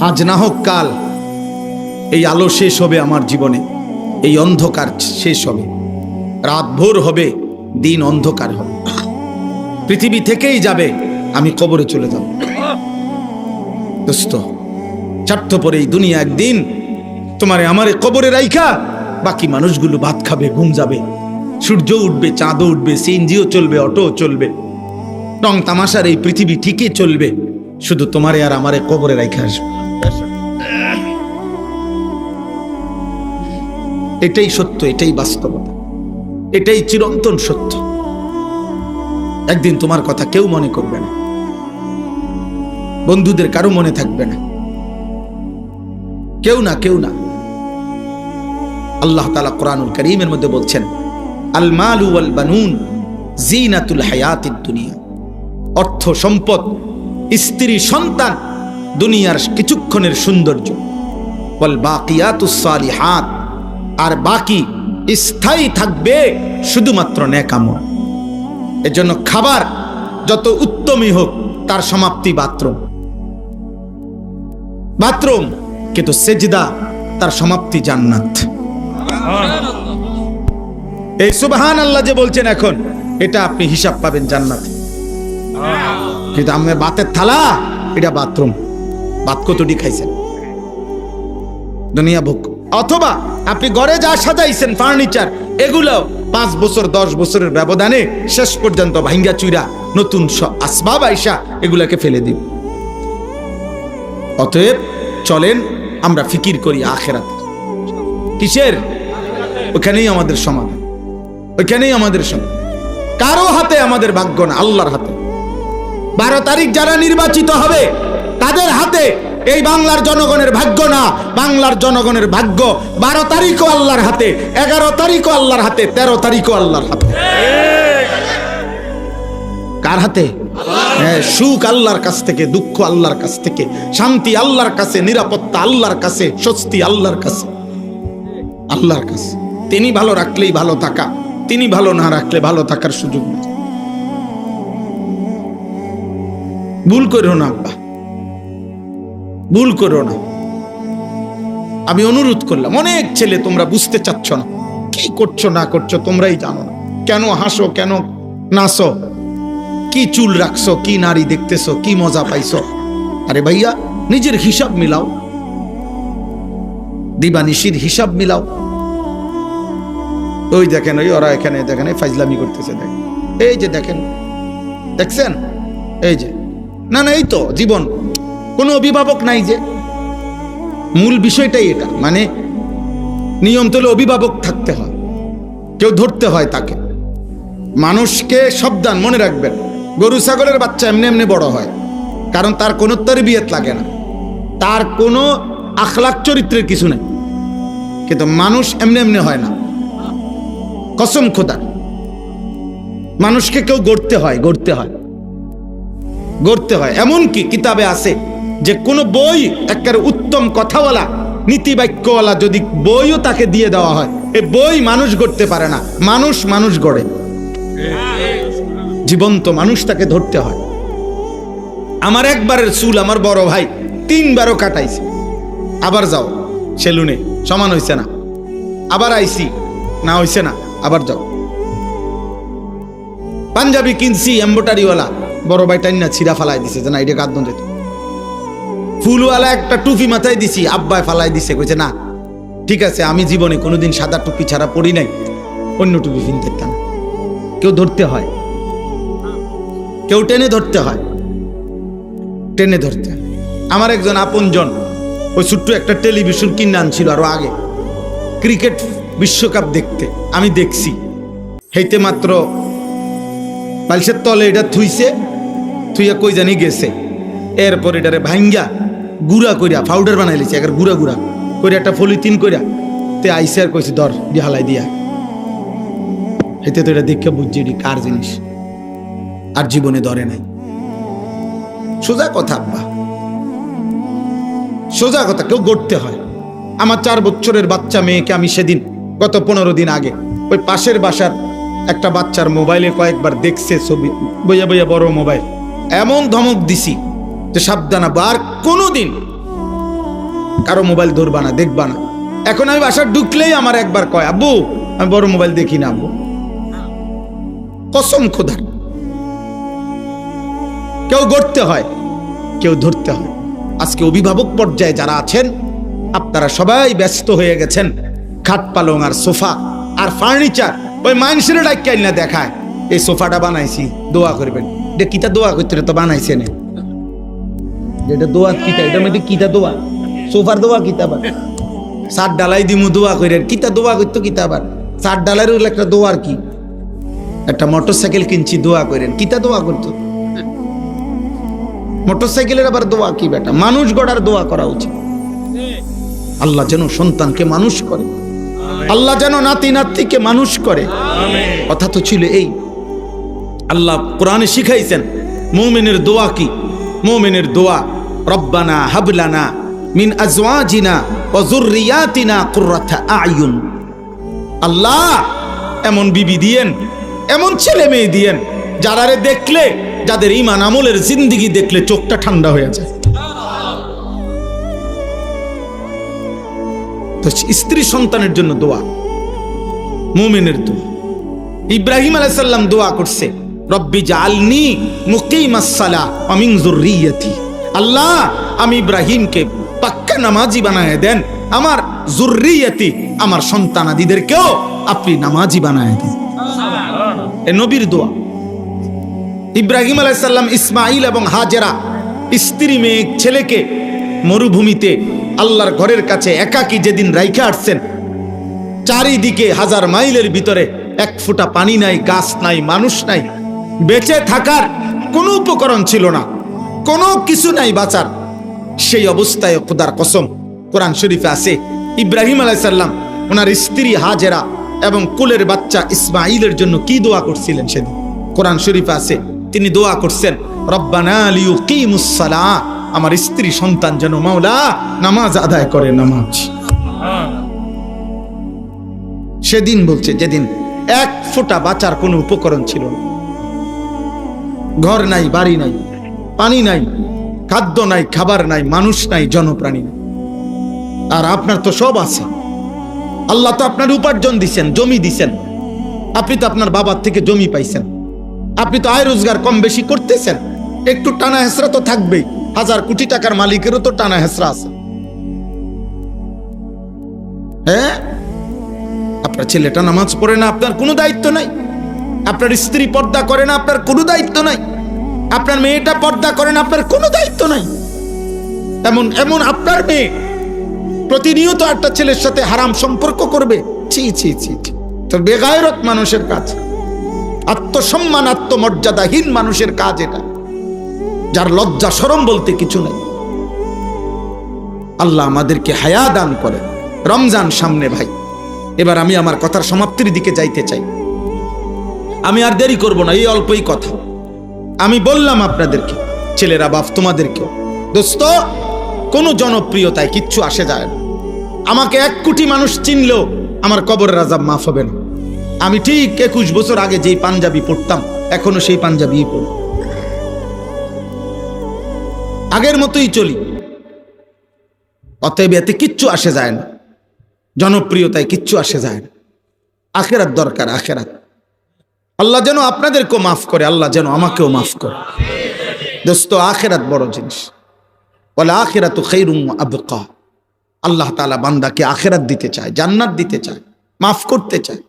আজ না হোক কাল, এই আলো শেষ হবে আমার জীবনে, এই অন্ধকার শেষ হবে। রাত ভোর হবে, দিন অন্ধকার হবে। পৃথিবী থেকেই যাবে, আমি কবরে চলে যাব। দোস্ত স্বার্থপর এই দুনিয়া একদিন তোমারে আমারে কবরে রাইখা, বাকি মানুষগুলো ভাত খাবে, ঘুম যাবে। সূর্য উঠবে, চাঁদও উঠবে, সিএনজিও চলবে অটো চলবে। রং তামাশার এই পৃথিবী ঠিকই চলবে। শুধু তোমারে আর আমারে কবরে রাইখা আসবে। এটাই সত্য, এটাই বাস্তবতা। এটাই চিরন্তন সত্য। একদিন তোমার কথা কেউ মনে করবে না। বন্ধুদের কারও মনে থাকবে না। কেউ না কেউ না। আল্লাহ তালা কোরআনুল করিমের মধ্যে বলছেন আলমালু আল বানুন জিনাতুল হায়াতিদ দুনিয়া। অর্থ সম্পদ স্ত্রী সন্তান, দুনিয়ার কিছুক্ষণের সৌন্দর্য। ওয়াল বাকিয়াতুস সালিহাত, আর বাকি স্থায়ী থাকবে শুধুমাত্র নেকামল এজন্য খাবার যত উত্তমই হোক, তার সমাপ্তি বাথরুম। বাথরুম, কিন্তু সেজদা, তার সমাপ্তি জান্নাত। এই সুবহান আল্লাহ যে বলছেন এখন, এটা আপনি হিসাব পাবেন জান্নাত। কিন্তু আমি বাতের থালা, এটা বাথরুম। বাত কতটি খাইছেন? দুনিয়া ভোগ। অথবা আপনি যা সাজাইছেন ফার্নিচার এগুলো পাঁচ বছর, দশ বছরের ব্যবধানে শেষ পর্যন্ত ভাঙ্গা নতুন আসবাব আইসা এগুলাকে ফেলে দিব অতএব চলেন আমরা ফিকির করি আখেরাত। কিসের? ওখানেই আমাদের সমাধান। ওখানেই আমাদের সমাধান। কারও হাতে আমাদের ভাগ্য না, আল্লাহর হাতে। বারো তারিখ যারা নির্বাচিত হবে তাদের হাতে এই বাংলার জনগণের ভাগ্য না বাংলার জনগণের ভাগ্য। বারো তারিখও আল্লাহর হাতে এগারো তারিখও আল্লাহর হাতে তেরো তারিখও আল্লাহর হাতে। কার হাতে? হ্যাঁ, সুখ আল্লাহর কাছ থেকে দুঃখ আল্লাহর কাছ থেকে শান্তি আল্লাহর কাছে নিরাপত্তা আল্লাহর কাছে স্বস্তি আল্লাহর কাছে। আল্লাহর কাছে। তিনি ভালো রাখলেই ভালো থাকা তিনি ভালো না রাখলে ভালো থাকার সুযোগ নেই। ভুল করো না, আব্বা। ভুল করো না। আমি অনুরোধ করলাম, অনেক ছেলে তোমরা বুঝতে চাচ্ছ না। কি করছ, না করছ, তোমরাই জানো না। কেন হাসো, কেন নাচো? কি চুল রাখছো, কি নারী দেখতেছো, কি মজা পাইছো? আরে ভাইয়া, নিজের হিসাব মিলাও। দিবানিশির হিসাব মিলাও। ওই দেখেন, ওই ওরা এখানে, দেখেন ফাইজলামি করতেছে, দেখেন। এই যে দেখেন, দেখছেন? এই যে। না না, এই তো, জীবন। কোনো অভিভাবক নাই যে। মূল বিষয়টাই এটা মানে নিয়ম তোলে অভিভাবক থাকতে হয়, কেউ ধরতে হয় তাকে। মানুষকে সাবধান, মনে রাখবেন, গরু, ছাগলের বাচ্চা এমনি এমনি বড় হয়, কারণ তার কোনো তরবিয়ত লাগে না। তার কোনো আখলাক চরিত্রের কিছু নেই, কিন্তু মানুষ এমনি এমনি হয় না। কসম খোদার, মানুষকে কেউ গড়তে হয় গড়তে হয়। গড়তে হয়। এমন কি কিতাবে আছে যে কোন বই একের উত্তম কথাওয়ালা নীতি বাক্যওয়ালা যদি বইও তাকে দিয়ে দেওয়া হয়, এ বই মানুষ গড়তে পারে না, মানুষ মানুষ গড়ে। জীবন্ত মানুষ তাকে ধরতে হয়। আমার একবারের চুল আমার বড় ভাই তিনবারও কাটাইছে। আবার যাও, সেলুনে, সমান হইছে না। আবার আইসি, না হইছে না, আবার যাও। পাঞ্জাবি কিনছি, এম্বোটারিওয়ালা বড় ভাই টাইনা ছিঁড়া ফালাই দিছে, যে না এটা কাঁদ যেত ফুলওয়ালা একটা টুপি মাথায় দিছি আব্বায় ফালাই দিছে, কইছে, না, ঠিক আছে, আমি জীবনে কোনোদিন সাদা টুপি ছাড়া পড়ি নাই, অন্য টুপি কিনতে না। কেউ ধরতে হয়। কেউ টেনে ধরতে হয়। টেনে ধরতে আমার একজন আপনজন, ওই ছোট্ট একটা টেলিভিশন কিনে আনছিল আরও আগে, ক্রিকেট বিশ্বকাপ দেখতে, আমি দেখছি। হেইতে মাত্র বালিশের তলে এটা থুইছে থুইয়া কই জানি গেছে। এরপর এটারে ভাঙ্গা গুড়া কইরা পাউডার বানাই লিছে একের গুড়া গুড়া। কইরা একটা ফলিতিন কইরা, তে আইসে আর কইছে, ধর দিয়ে হালাই দিয়া। হেতে তো এটা দেখে বুঝছি এটি কার জিনিস। আর জীবনে ধরে নাই। সোজা কথা, আব্বা। সোজা কথা, কেউ গড়তে হয়। আমার চার বছরের বাচ্চা মেয়েকে আমি সেদিন, গত পনেরো দিন আগে, ওই পাশের বাসার একটা বাচ্চার মোবাইলে কয়েকবার দেখছে ছবি, বইয়া বইয়া বড় মোবাইল। এমন ধমক দিছি যে সাবধান আব্বা, আর কোনোদিন কারও মোবাইল ধরবা না দেখবা না। এখন আমি বাসার ঢুকলেই আমার একবার কয় আব্বু আমি বড় মোবাইল দেখি না আব্বু। কসম খোদার। কেউ গড়তে হয় কেউ ধরতে হয়। আজকে অভিভাবক পর্যায়ে যারা আছেন আপনারা সবাই ব্যস্ত হয়ে গেছেন। খাট পালং আর সোফা আর ফার্নিচার। ওই মানুষের ডাক্কাইল না দেখায়। এই সোফাটা বানাইছি দোয়া করবেন। এটা কিতা দোয়া করতে তো বানাইছে না। এটা দোয়া কিতা এটা মধ্যে কিতা দোয়া? সোফার দোয়া কিতা বা সাত ডালাই দিমু দোয়া করে কিতা দোয়া করতো কিতা আবার সাত ডালার একটা দোয়ার কি? একটা মোটর সাইকেল কিনছি দোয়া করেন কিতা দোয়া করতো মোটর সাইকেলের আবার দোয়া কি বেটা? মানুষ গড়ার দোয়া করা উচিত। আল্লাহ যেন সন্তানকে মানুষ করে। আল্লাহ যেন নাতি নাতিকে মানুষ করে। কথা তো ছিল এই আল্লাহ কোরআনে শিখাইছেন, মৌমিনের দোয়া কি? মৌমিনের দোয়া, রব্বানা হাবলানা মিন আজওয়াজিনা ওয়া যুররিয়াতিনা কুররাতা আয়ুন। আল্লাহ এমন বিবি দিয়েন, এমন ছেলে মেয়ে দিয়েন, যারারে দেখলে, যাদের ইমান আমলের জিন্দিগি দেখলে চোখটা ঠান্ডা হয়ে যায়। তো স্ত্রী সন্তানের জন্য দোয়া, মুমিনের দোয়া। ইব্রাহিম আলাইসাল্লাম দোয়া করছে। রব্বি জালনি মুকিমাসসালা অমিন যুররিয়াতি। আল্লাহ, আমি ইব্রাহিমকে পাক্কা নামাজি বানায় দেন। আমার জুররিয়াতি আমার সন্তানাদিদেরকেও আপনি নামাজি বানায় দেন। এ নবীর দোয়া। ইব্রাহিম আলাইসাল্লাম ইসমাইল এবং হাজেরা, স্ত্রী মেয়ে, ছেলেকে মরুভূমিতে আল্লাহর ঘরের কাছে একাকি যেদিন রাইখা আসছেন, চারিদিকে হাজার মাইলের ভিতরে এক ফোঁটা পানি নাই, গাছ নাই, মানুষ নাই বেঁচে থাকার কোনো উপকরণ ছিল না। কোনো কিছু নাই বাঁচার। সেই অবস্থায় খোদার কসম, কোরআন শরীফে আছে, ইব্রাহিম আলাইসাল্লাম ওনার স্ত্রী হাজেরা এবং কুলের বাচ্চা ইসমাইলের জন্য কি দোয়া করছিলেন সেদিন? কোরআন শরীফে আছে, তিনি দোয়া করছেন, রব্বানা লিউকিমুসসালাহ আমার স্ত্রী সন্তান যেন মাওলা নামাজ আদায় করে নামাজ। সেদিন বলছে, যেদিন এক ফোঁটা বাঁচার কোনো উপকরণ ছিল না ঘর নাই, বাড়ি নাই, পানি নাই, খাদ্য নাই, খাবার নাই, মানুষ নাই, জনপ্রাণী নাই। আর আপনার তো সব আছে। আল্লাহ তো আপনার উপার্জন দিছেন, জমি দিছেন। আপনি তো আপনার বাবার থেকে জমি পাইছেন। আপনি তো আয় রোজগার কম বেশি করতেছেন। একটু টানা হেসরা তো থাকবেই। হাজার কোটি টাকার মালিকেরও তো টানা হেসরা আছে। হ্যাঁ? আপনার ছেলেটা নামাজ পড়ে না, আপনার কোনো দায়িত্ব নাই। আপনার স্ত্রী পর্দা করে না, আপনার কোনো দায়িত্ব নাই। আপনার মেয়েটা পর্দা করে না, আপনার কোনো দায়িত্ব নাই। এমন এমন আপনার মেয়ে প্রতিনিয়ত একটা ছেলের সাথে হারাম সম্পর্ক করবে। ছি ছি ছি ছি। তো বেগায়রত মানুষের কাজ। আত্মসম্মান, আত্মমর্যাদাহীন মানুষের কাজ এটা। যার লজ্জা সরম বলতে কিছু নেই। আল্লাহ আমাদেরকে হায়া দান করে রমজান সামনে ভাই। এবার আমি আমার কথার সমাপ্তির দিকে যাইতে চাই। আমি আর দেরি করব না, এই অল্পই কথা। আমি বললাম আপনাদেরকে, ছেলেরা বাপ তোমাদেরকেও, দোস্ত, কোনো জনপ্রিয়তায় কিচ্ছু আসে যায় না। আমাকে এক কোটি মানুষ চিনলেও আমার কবরের রাজা মাফ হবে না। আমি ঠিক একুশ বছর আগে যেই পাঞ্জাবি পড়তাম এখনও সেই পাঞ্জাবি পড়ি আগের মতোই চলি। অতএব এতে কিচ্ছু আসে যায় না। জনপ্রিয়তায় কিচ্ছু আসে যায় না। আখেরাত দরকার, আখেরাত। আল্লাহ যেন আপনাদেরকেও মাফ করে, আল্লাহ যেন আমাকেও মাফ করে। দোস্ত, আখেরাত বড় জিনিস। বলে, আখেরাত আল্লাহ তালা বান্দাকে আখেরাত দিতে চায়, জান্নাত দিতে চায়, মাফ করতে চায়।